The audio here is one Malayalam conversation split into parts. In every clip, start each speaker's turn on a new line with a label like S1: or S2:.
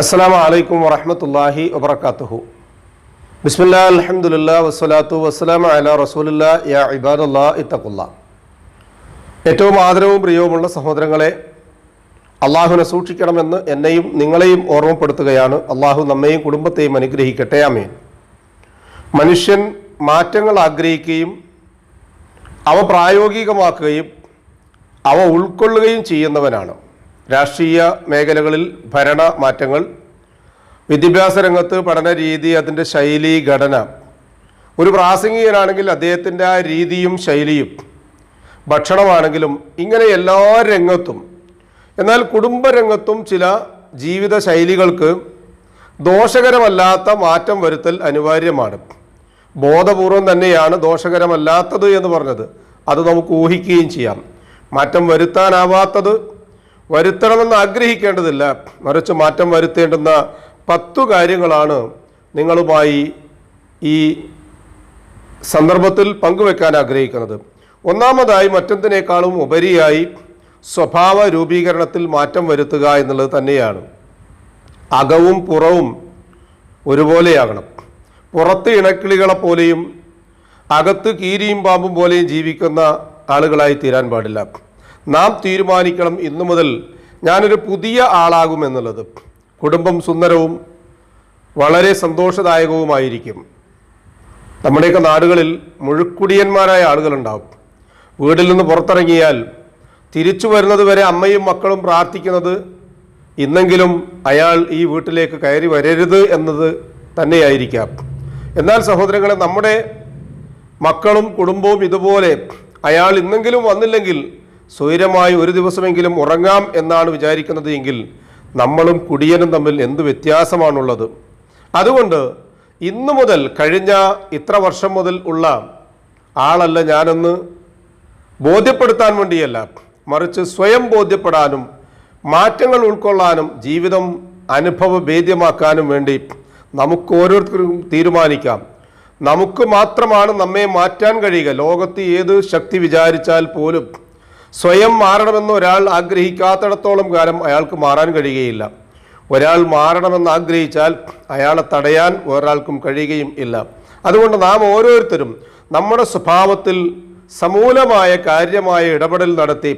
S1: അസ്സാം വലൈക്കും വറഹമത്തല്ലാഹി വബർക്കാത്തുഹു ബിസ്മില്ലാ അലഹമുല്ല വസ്സലാത്തു വസ്സലാം അല റസൂലില്ല യാ ഇബാദല്ലാ ഇത്തഖുല്ല. ഏറ്റവും ആദരവും പ്രിയവുമുള്ള സഹോദരങ്ങളെ അള്ളാഹുവിനെ സൂക്ഷിക്കണമെന്ന് എന്നെയും നിങ്ങളെയും ഓർമ്മപ്പെടുത്തുകയാണ്. അള്ളാഹു നമ്മെയും കുടുംബത്തെയും അനുഗ്രഹിക്കട്ടെ. അമീൻ മനുഷ്യൻ മാറ്റങ്ങൾ ആഗ്രഹിക്കുകയും അവ പ്രായോഗികമാക്കുകയും അവ ഉൾക്കൊള്ളുകയും ചെയ്യുന്നവനാണ്. രാഷ്ട്രീയ മേഖലകളിൽ ഭരണ മാറ്റങ്ങൾ വിദ്യാഭ്യാസ രംഗത്ത് പഠന രീതി അതിന്റെ ശൈലി ഘടന. ഒരു പ്രാസംഗികനാണെങ്കിൽ അദ്ദേഹത്തിന്റെ ആ രീതിയും ശൈലിയും ഭക്ഷണമാണെങ്കിലും ഇങ്ങനെ എല്ലാ രംഗത്തും എന്നാൽ കുടുംബരംഗത്തും ചില ജീവിത ശൈലികൾക്ക് ദോഷകരമല്ലാത്ത മാറ്റം വരുത്തൽ അനിവാര്യമാണ്. ബോധപൂർവം തന്നെയാണ് ദോഷകരമല്ലാത്തത് എന്ന് പറഞ്ഞത്. അത് നമുക്ക് ഊഹിക്കുകയും ചെയ്യാം. മാറ്റം വരുത്താനാവാത്തത് വരുത്തണമെന്ന് ആഗ്രഹിക്കേണ്ടതില്ല. മറിച്ച് മാറ്റം വരുത്തേണ്ടുന്ന പത്തു കാര്യങ്ങളാണ് നിങ്ങളുമായി ഈ സന്ദർഭത്തിൽ പങ്കുവെക്കാൻ ആഗ്രഹിക്കുന്നത്. ഒന്നാമതായി മറ്റെന്തിനേക്കാളും ഉപരിയായി സ്വഭാവ രൂപീകരണത്തിൽ മാറ്റം വരുത്തുക എന്നുള്ളത് തന്നെയാണ്. അകവും പുറവും ഒരുപോലെയാകണം. പുറത്ത് ഇണക്കിളികളെ പോലെയും അകത്ത് കീരിയും പാമ്പും പോലെയും ജീവിക്കുന്ന ആളുകളായി തീരാൻ പാടില്ല. നാം തീരുമാനിക്കണം ഇന്നു മുതൽ ഞാനൊരു പുതിയ ആളാകും എന്നുള്ളത്. കുടുംബം സുന്ദരവും വളരെ സന്തോഷദായകവുമായിരിക്കും. നമ്മുടെയൊക്കെ നാടുകളിൽ മുഴുക്കുടിയന്മാരായ ആളുകളുണ്ടാവും. വീട്ടിൽ നിന്ന് പുറത്തിറങ്ങിയാൽ തിരിച്ചു വരുന്നത് വരെ അമ്മയും മക്കളും പ്രാർത്ഥിക്കുന്നത് ഇന്നെങ്കിലും അയാൾ ഈ വീട്ടിലേക്ക് കയറി വരരുത് എന്നത് തന്നെയായിരിക്കാം. എന്നാൽ സഹോദരങ്ങളെ നമ്മുടെ മക്കളും കുടുംബവും ഇതുപോലെ അയാൾ ഇന്നെങ്കിലും വന്നില്ലെങ്കിൽ സ്വൈരമായി ഒരു ദിവസമെങ്കിലും ഉറങ്ങാം എന്നാണ് വിചാരിക്കുന്നത് എങ്കിൽ നമ്മളും കുടിയനും തമ്മിൽ എന്ത് വ്യത്യാസമാണുള്ളത്? അതുകൊണ്ട് ഇന്നു മുതൽ കഴിഞ്ഞ ഇത്ര വർഷം മുതൽ ഉള്ള ആളല്ല ഞാനെന്ന് ബോധ്യപ്പെടുത്താൻ വേണ്ടിയല്ല മറിച്ച് സ്വയം ബോധ്യപ്പെടാനും മാറ്റങ്ങൾ ഉൾക്കൊള്ളാനും ജീവിതം അനുഭവഭേദ്യമാക്കാനും വേണ്ടി നമുക്ക് ഓരോരുത്തർക്കും തീരുമാനിക്കാം. നമുക്ക് മാത്രമാണ് നമ്മെ മാറ്റാൻ കഴിയുക. ലോകത്ത് ഏത് ശക്തി വിചാരിച്ചാൽ പോലും സ്വയം മാറണമെന്ന് ഒരാൾ ആഗ്രഹിക്കാത്തിടത്തോളം കാലം അയാൾക്ക് മാറാൻ കഴിയുകയില്ല. ഒരാൾ മാറണമെന്ന് ആഗ്രഹിച്ചാൽ അയാളെ തടയാൻ ഒരാൾക്കും കഴിയുകയും ഇല്ല. അതുകൊണ്ട് നാം ഓരോരുത്തരും നമ്മുടെ സ്വഭാവത്തിൽ സമൂലമായ കാര്യമായ ഇടപെടൽ നടത്തി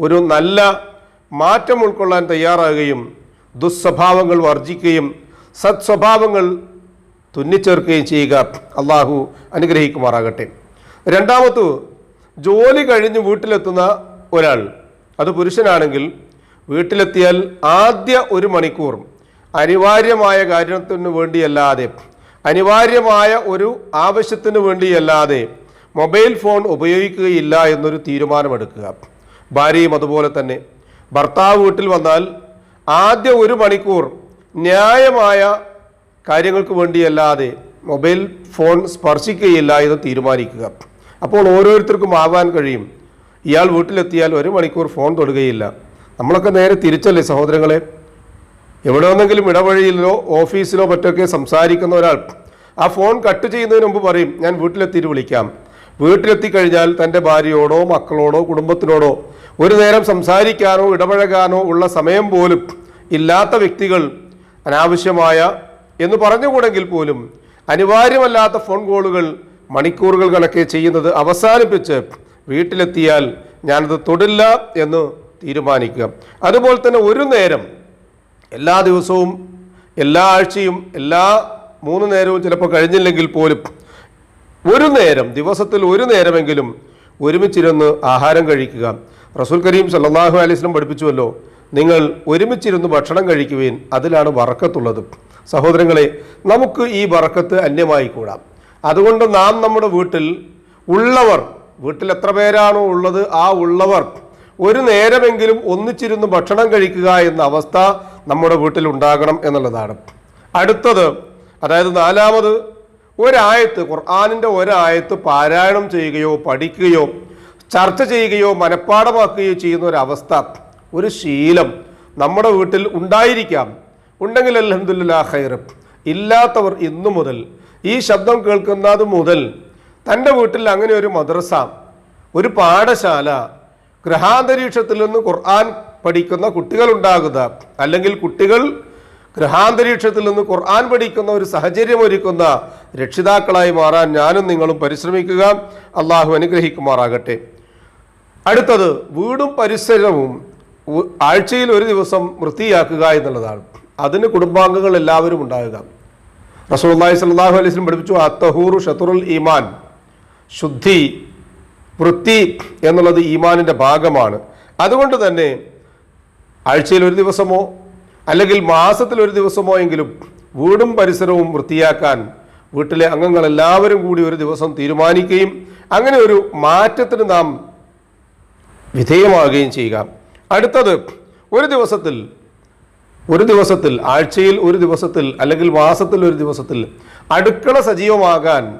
S1: ഒരു നല്ല മാറ്റം ഉൾക്കൊള്ളാൻ തയ്യാറാകുകയും ദുസ്വഭാവങ്ങൾ വർജിക്കുകയും സത്സ്വഭാവങ്ങൾ തുന്നിച്ചേർക്കുകയും ചെയ്യുക അള്ളാഹു അനുഗ്രഹിക്കുമാറാകട്ടെ. രണ്ടാമത്തു ജോലി കഴിഞ്ഞ് വീട്ടിലെത്തുന്ന ഒരാൾ. അത് പുരുഷനാണെങ്കിൽ വീട്ടിലെത്തിയാൽ ആദ്യ ഒരു മണിക്കൂർ അനിവാര്യമായ കാര്യത്തിന് വേണ്ടിയല്ലാതെ അനിവാര്യമായ ഒരു ആവശ്യത്തിന് വേണ്ടിയല്ലാതെ മൊബൈൽ ഫോൺ ഉപയോഗിക്കുകയില്ല എന്നൊരു തീരുമാനമെടുക്കുക. ഭാര്യയും അതുപോലെ തന്നെ. ഭർത്താവ് വീട്ടിൽ വന്നാൽ ആദ്യ ഒരു മണിക്കൂർ ന്യായമായ കാര്യങ്ങൾക്ക് വേണ്ടിയല്ലാതെ മൊബൈൽ ഫോൺ സ്പർശിക്കുകയില്ല എന്ന് തീരുമാനിക്കുക. അപ്പോൾ ഓരോരുത്തർക്കും ആവാൻ കഴിയും. ഇയാൾ വീട്ടിലെത്തിയാൽ ഒരു മണിക്കൂർ ഫോൺ തൊടുകയില്ല. നമ്മളൊക്കെ നേരെ തിരിച്ചല്ലേ സഹോദരങ്ങളെ? എവിടെ വന്നെങ്കിലും ഇടവഴിയിലോ ഓഫീസിലോ മറ്റൊക്കെ സംസാരിക്കുന്ന ഒരാൾ ആ ഫോൺ കട്ട് ചെയ്യുന്നതിന് മുമ്പ് പറയും ഞാൻ വീട്ടിലെത്തിയിട്ട് വിളിക്കാം. വീട്ടിലെത്തി കഴിഞ്ഞാൽ തന്റെ ഭാര്യയോടോ മക്കളോടോ കുടുംബത്തിനോടോ ഒരു നേരം സംസാരിക്കാനോ ഇടപഴകാനോ ഉള്ള സമയം പോലും ഇല്ലാത്ത വ്യക്തികൾ അനാവശ്യമായ എന്ന് പറഞ്ഞുകൂടെങ്കിൽ പോലും അനിവാര്യമല്ലാത്ത ഫോൺ കോളുകൾ മണിക്കൂറുകൾ കണക്കെ ചെയ്യുന്നത് അവസാനിപ്പിച്ച് വീട്ടിലെത്തിയാൽ ഞാനത് തൊടില്ല എന്ന് തീരുമാനിക്കുക. അതുപോലെ തന്നെ ഒരു നേരം എല്ലാ ദിവസവും എല്ലാ ആഴ്ചയും എല്ലാ മൂന്ന് നേരവും ചിലപ്പോൾ കഴിഞ്ഞില്ലെങ്കിൽ പോലും ഒരു നേരം ദിവസത്തിൽ ഒരു നേരമെങ്കിലും ഒരുമിച്ചിരുന്ന് ആഹാരം കഴിക്കുക. റസൂൽ കരീം സല്ലാഹു അലൈസ്ലം പഠിപ്പിച്ചുവല്ലോ നിങ്ങൾ ഒരുമിച്ചിരുന്ന് ഭക്ഷണം കഴിക്കുകയും അതിലാണ് വറക്കത്തുള്ളത്. സഹോദരങ്ങളെ നമുക്ക് ഈ വറക്കത്ത് അന്യമായി കൂടാം അതുകൊണ്ട് നാം നമ്മുടെ വീട്ടിൽ ഉള്ളവർ വീട്ടിൽ എത്ര പേരാണോ ഉള്ളത് ആ ഉള്ളവർ ഒരു നേരമെങ്കിലും ഒന്നിച്ചിരുന്ന് ഭക്ഷണം കഴിക്കുക എന്ന അവസ്ഥ നമ്മുടെ വീട്ടിൽ ഉണ്ടാകണം എന്നുള്ളതാണ്. അടുത്തത് അതായത് നാലാമത് ഒരായത്ത് ഖുർആാനിന്റെ ഒരായത്ത് പാരായണം ചെയ്യുകയോ പഠിക്കുകയോ ചർച്ച ചെയ്യുകയോ മനഃപ്പാടമാക്കുകയോ ചെയ്യുന്ന ഒരവസ്ഥ ഒരു ശീലം നമ്മുടെ വീട്ടിൽ ഉണ്ടായിരിക്കാം. ഉണ്ടെങ്കിൽ അലഹമുല്ലാ ഖൈർ. ഇല്ലാത്തവർ ഇന്നു മുതൽ ഈ ശബ്ദം കേൾക്കുന്നത് മുതൽ തന്റെ വീട്ടിൽ അങ്ങനെ ഒരു മദ്രസ ഒരു പാഠശാല ഗൃഹാന്തരീക്ഷത്തിൽ നിന്ന് ഖുർആൻ പഠിക്കുന്ന കുട്ടികൾ ഉണ്ടാകുക അല്ലെങ്കിൽ കുട്ടികൾ ഗൃഹാന്തരീക്ഷത്തിൽ നിന്ന് ഖുർആൻ പഠിക്കുന്ന ഒരു സാഹചര്യം ഒരുക്കുന്ന രക്ഷിതാക്കളായി മാറാൻ ഞാനും നിങ്ങളും പരിശ്രമിക്കുക. അള്ളാഹു അനുഗ്രഹിക്കുമാറാകട്ടെ. അടുത്തത് വീടും പരിസരവും ആഴ്ചയിൽ ഒരു ദിവസം വൃത്തിയാക്കുക എന്നുള്ളതാണ്. അതിന് കുടുംബാംഗങ്ങൾ എല്ലാവരും ഉണ്ടാകുക. റസൂല്ലാഹി സ്വല്ലല്ലാഹു അലൈഹി വസല്ലം പഠിപ്പിച്ചു അത്തഹൂറു ഷത്തുറുൽ ഈമാൻ. ശുദ്ധി വൃത്തി എന്നുള്ളത് ഈമാനിന്റെ ഭാഗമാണ്. അതുകൊണ്ട് തന്നെ ആഴ്ചയിൽ ഒരു ദിവസമോ അല്ലെങ്കിൽ മാസത്തിൽ ഒരു ദിവസമോ എങ്കിലും വീടും പരിസരവും വൃത്തിയാക്കാൻ വീട്ടിലെ അംഗങ്ങൾ എല്ലാവരും കൂടി ഒരു ദിവസം തീരുമാനിക്കുകയും അങ്ങനെ ഒരു മാറ്റത്തിന് നാം വിധേയമാവുകയും ചെയ്യുക. അടുത്തത് ഒരു ദിവസത്തിൽ ഒരു ദിവസത്തിൽ ആഴ്ചയിൽ ഒരു ദിവസത്തിൽ അല്ലെങ്കിൽ മാസത്തിൽ ഒരു ദിവസത്തിൽ അടുക്കള സജീവമാകാൻ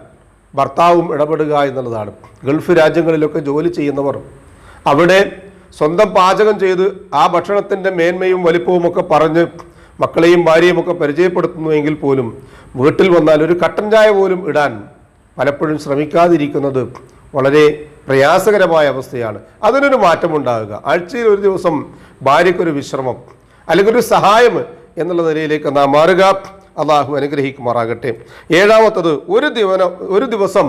S1: ഭർത്താവും ഇടപെടുക എന്നുള്ളതാണ്. ഗൾഫ് രാജ്യങ്ങളിലൊക്കെ ജോലി ചെയ്യുന്നവർ അവിടെ സ്വന്തം പാചകം ചെയ്ത് ആ ഭക്ഷണത്തിന്റെ മേന്മയും വലിപ്പവും ഒക്കെ പറഞ്ഞ് മക്കളെയും ഭാര്യയും ഒക്കെ പരിചയപ്പെടുത്തുന്നുവെങ്കിൽ പോലും വീട്ടിൽ വന്നാൽ ഒരു കട്ടൻ ചായ പോലും ഇടാൻ പലപ്പോഴും ശ്രമിക്കാതിരിക്കുന്നത് വളരെ പ്രയാസകരമായ അവസ്ഥയാണ്. അതിനൊരു മാറ്റമുണ്ടാകുക. ആഴ്ചയിൽ ഒരു ദിവസം ഭാര്യയ്ക്കൊരു വിശ്രമം അല്ലെങ്കിൽ ഒരു സഹായം എന്നുള്ള നിലയിലേക്ക് നാം മാറുക. അള്ളാഹു അനുഗ്രഹിക്കുമാറാകട്ടെ. ഏഴാമത്തത് ഒരു ദിവന ഒരു ദിവസം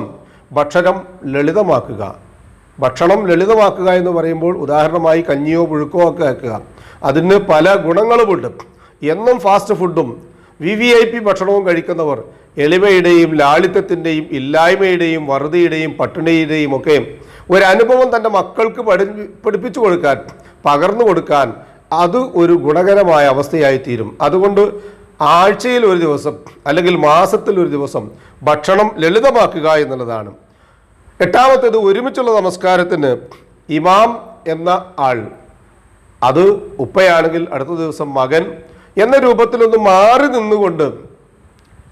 S1: ഭക്ഷണം ലളിതമാക്കുക. ഭക്ഷണം ലളിതമാക്കുക എന്ന് പറയുമ്പോൾ ഉദാഹരണമായി കഞ്ഞിയോ പുഴുക്കോ ഒക്കെ ആക്കുക. അതിന് പല ഗുണങ്ങളുമുണ്ട്. എന്നും ഫാസ്റ്റ് ഫുഡും വി വി ഐ പി ഭക്ഷണവും കഴിക്കുന്നവർ എളിമയുടെയും ലാളിത്യത്തിന്റെയും ഇല്ലായ്മയുടെയും വറുതിയുടെയും പട്ടിണിയുടെയും ഒക്കെ ഒരു അനുഭവം തന്റെ മക്കൾക്ക് പഠി പഠിപ്പിച്ചു കൊടുക്കാൻ പകർന്നു കൊടുക്കാൻ അത് ഒരു ഗുണകരമായ അവസ്ഥയായി തീരും അതുകൊണ്ട് ആഴ്ചയിൽ ഒരു ദിവസം അല്ലെങ്കിൽ മാസത്തിൽ ഒരു ദിവസം ഭക്ഷണം ലളിതമാക്കുക എന്നുള്ളതാണ്. എട്ടാമത്തേത് ഒരുമിച്ചുള്ള നമസ്കാരത്തിന് ഇമാം എന്ന ആൾ. അത് ഉപ്പയാണെങ്കിൽ അടുത്ത ദിവസം മകൻ എന്ന രൂപത്തിലൊന്ന് മാറി നിന്നുകൊണ്ട്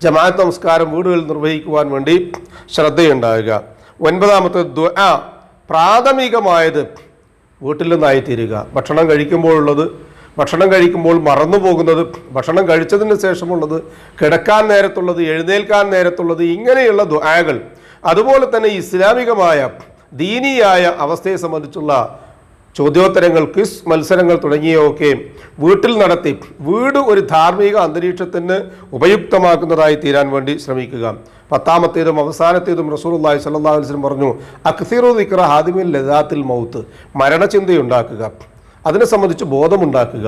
S1: ജമാഅത്ത് നമസ്കാരം വീടുകളിൽ നിർവഹിക്കുവാൻ വേണ്ടി ശ്രദ്ധയുണ്ടാവുക ഒൻപതാമത്തെ ദുആ പ്രാഥമികമായത് വീട്ടിൽ നിന്നായി തീരുക ഭക്ഷണം കഴിക്കുമ്പോഴുള്ളത് ഭക്ഷണം കഴിക്കുമ്പോൾ മറന്നു പോകുന്നത് ഭക്ഷണം കഴിച്ചതിന് ശേഷമുള്ളത് കിടക്കാൻ നേരത്തുള്ളത് എഴുന്നേൽക്കാൻ നേരത്തുള്ളത് ഇങ്ങനെയുള്ള ദുആകൾ. അതുപോലെ തന്നെ ഇസ്ലാമികമായ ദീനിയായ അവസ്ഥയെ സംബന്ധിച്ചുള്ള ചോദ്യോത്തരങ്ങൾ ക്വിസ് മത്സരങ്ങൾ തുടങ്ങിയവയൊക്കെ വീട്ടിൽ നടത്തി വീട് ഒരു ധാർമ്മിക അന്തരീക്ഷത്തിന് ഉപയുക്തമാക്കുന്നതായി തീരാൻ വേണ്ടി ശ്രമിക്കുക. പത്താമത്തേതും അവസാനത്തേതും സ്വല്ലല്ലാഹു അലൈഹി വസല്ലം പറഞ്ഞു അക്സീറു ദിക്ര ഹാദിമിൻ ലദാത്തിൽ മൗത്ത്. മരണചിന്തയുണ്ടാക്കുക. അതിനെ സംബന്ധിച്ച് ബോധമുണ്ടാക്കുക.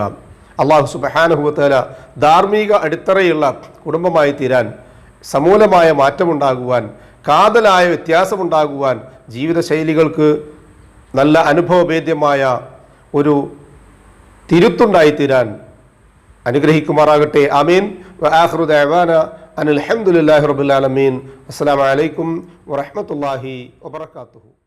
S1: അള്ളാഹു സുബഹാനുഭവത്തേല ധാർമ്മിക അടിത്തറയുള്ള കുടുംബമായി തീരാൻ സമൂലമായ മാറ്റമുണ്ടാകുവാൻ കാതലായ വ്യത്യാസമുണ്ടാകുവാൻ ജീവിതശൈലികൾക്ക് നല്ല അനുഭവഭേദ്യമായ ഒരു തിരുത്തുണ്ടായിത്തീരാൻ അനുഗ്രഹിക്കുമാറാകട്ടെ. അമീൻ വആഖിറു ദഅവാന അനിൽ ഹംദുലില്ലാഹി റബ്ബിൽ ആലമീൻ. അസ്സലാമു അലൈക്കും വറഹ്മത്തുള്ളാഹി വബറകാതുഹു.